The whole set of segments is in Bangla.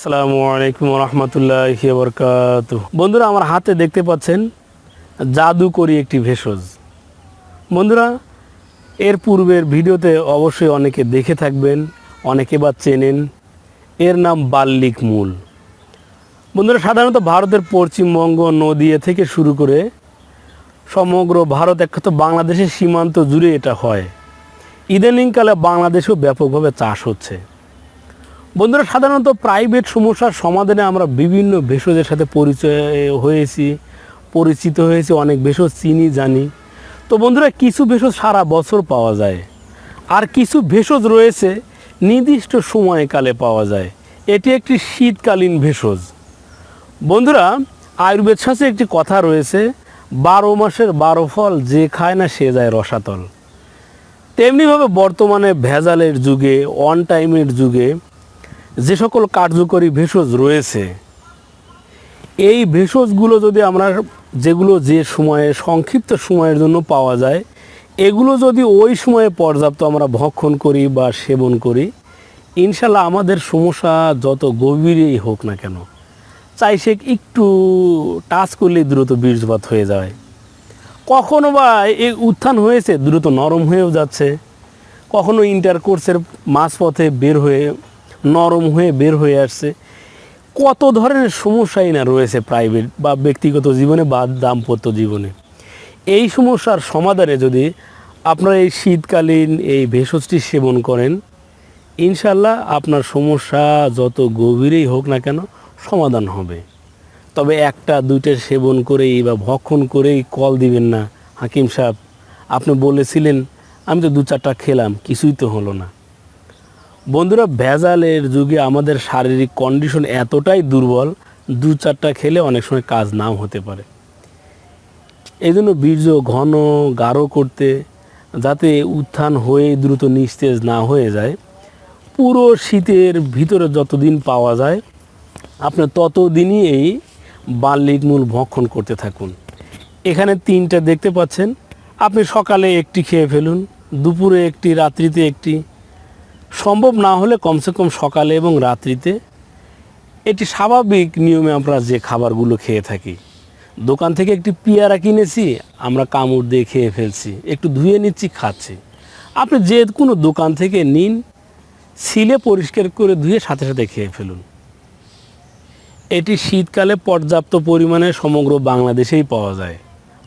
আসসালামু আলাইকুম রহমতুল্লাহ বরকাত বন্ধুরা, আমার হাতে দেখতে পাচ্ছেন জাদুকরি একটি ভেষজ। বন্ধুরা, এর পূর্বের ভিডিওতে অবশ্যই অনেকে দেখে থাকবেন, অনেকে বা চেনেন। এর নাম বাল্লিক মূল। বন্ধুরা, সাধারণত ভারতের পশ্চিমবঙ্গ নদিয়া থেকে শুরু করে সমগ্র ভারত, একমাত্র বাংলাদেশের সীমান্ত জুড়ে এটা হয়। ইদানিংকালে বাংলাদেশেও ব্যাপকভাবে চাষ হচ্ছে। বন্ধুরা, সাধারণত প্রাইভেট সমস্যার সমাধানে আমরা বিভিন্ন ভেষজের সাথে পরিচয় হয়েছি, পরিচিত হয়েছি, অনেক ভেষজ চিনি, জানি। তো বন্ধুরা, কিছু ভেষজ সারা বছর পাওয়া যায়, আর কিছু ভেষজ রয়েছে নির্দিষ্ট সময়কালে পাওয়া যায়। এটি একটি শীতকালীন ভেষজ। বন্ধুরা, আয়ুর্বেদ শাস্ত্রে একটি কথা রয়েছে, বারো মাসের বারো ফল যে খায় না সে যায় রসাতল। তেমনিভাবে বর্তমানে ভেজালের যুগে অন টাইমের যুগে যে সকল কার্যকরী ভেষজ রয়েছে, এই ভেষজগুলো যদি আমরা যেগুলো যে সময়ে, সংক্ষিপ্ত সময়ের জন্য পাওয়া যায়, এগুলো যদি ওই সময়ে পর্যাপ্ত আমরা ভক্ষণ করি বা সেবন করি, ইনশাল্লাহ আমাদের সমস্যা যত গভীরেই হোক না কেন, চাই সে একটু টাচ করলেই দ্রুত বীর্যপাত হয়ে যায়। কখনো বা এই উত্থান হয়েছে, দ্রুত নরম হয়েও যাচ্ছে, কখনো ইন্টার কোর্সের মাঝপথে বের হয়ে নরম হয়ে বের হয়ে আসছে। কত ধরনের সমস্যাই না রয়েছে প্রাইভেট বা ব্যক্তিগত জীবনে বা দাম্পত্য জীবনে। এই সমস্যার সমাধানে যদি আপনারা এই শীতকালীন এই ভেষজটি সেবন করেন ইনশাল্লাহ আপনার সমস্যা যত গভীরেই হোক না কেন সমাধান হবে। তবে একটা, দুইটা সেবন করেই বা ভক্ষণ করেই কল দিবেন না। হাকিম সাহেব, আপনি বলেছিলেন, আমি তো দু চারটা খেলাম, কিছুই তো হলো না। বন্ধুরা, ভেজালের যুগে আমাদের শারীরিক কন্ডিশন এতটাই দুর্বল, দু চারটা খেলে অনেক সময় কাজ নাও হতে পারে। এই জন্য বীর্য ঘন, গাঢ় করতে, যাতে উত্থান হয়ে দ্রুত নিস্তেজ না হয়ে যায়, পুরো শীতের ভিতরে যতদিন পাওয়া যায়, আপনি ততদিনই এই বাল্লিক মূল ভক্ষণ করতে থাকুন। এখানে তিনটা দেখতে পাচ্ছেন, আপনি সকালে একটি খেয়ে ফেলুন, দুপুরে একটি, রাত্রিতে একটি সম্ভব না হলে কমসে কম সকালে এবং রাত্রিতে এটি স্বাভাবিক নিয়মে আমরা যে খাবারগুলো খেয়ে থাকি। দোকান থেকে একটি পেয়ারা কিনেছি, আমরা কামড় দিয়ে খেয়ে ফেলছি, একটু ধুয়ে নিচ্ছি, খাচ্ছি। আপনি যে কোনো দোকান থেকে নিন ছিলে পরিষ্কার করে ধুয়ে সাথে সাথে খেয়ে ফেলুন। এটি শীতকালে পর্যাপ্ত পরিমাণে সমগ্র বাংলাদেশেই পাওয়া যায়।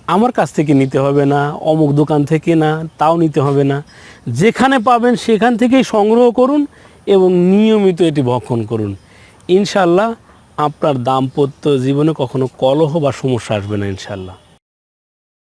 আমার কাছ থেকে নিতে হবে না, অমুক দোকান থেকে না, তাও নিতে হবে না। যেখানে পাবেন সেখান থেকেই সংগ্রহ করুন এবং নিয়মিত এটি ভক্ষণ করুন। ইনশাল্লাহ আপনার দাম্পত্য জীবনে কখনো কলহ বা সমস্যা আসবে না ইনশাল্লাহ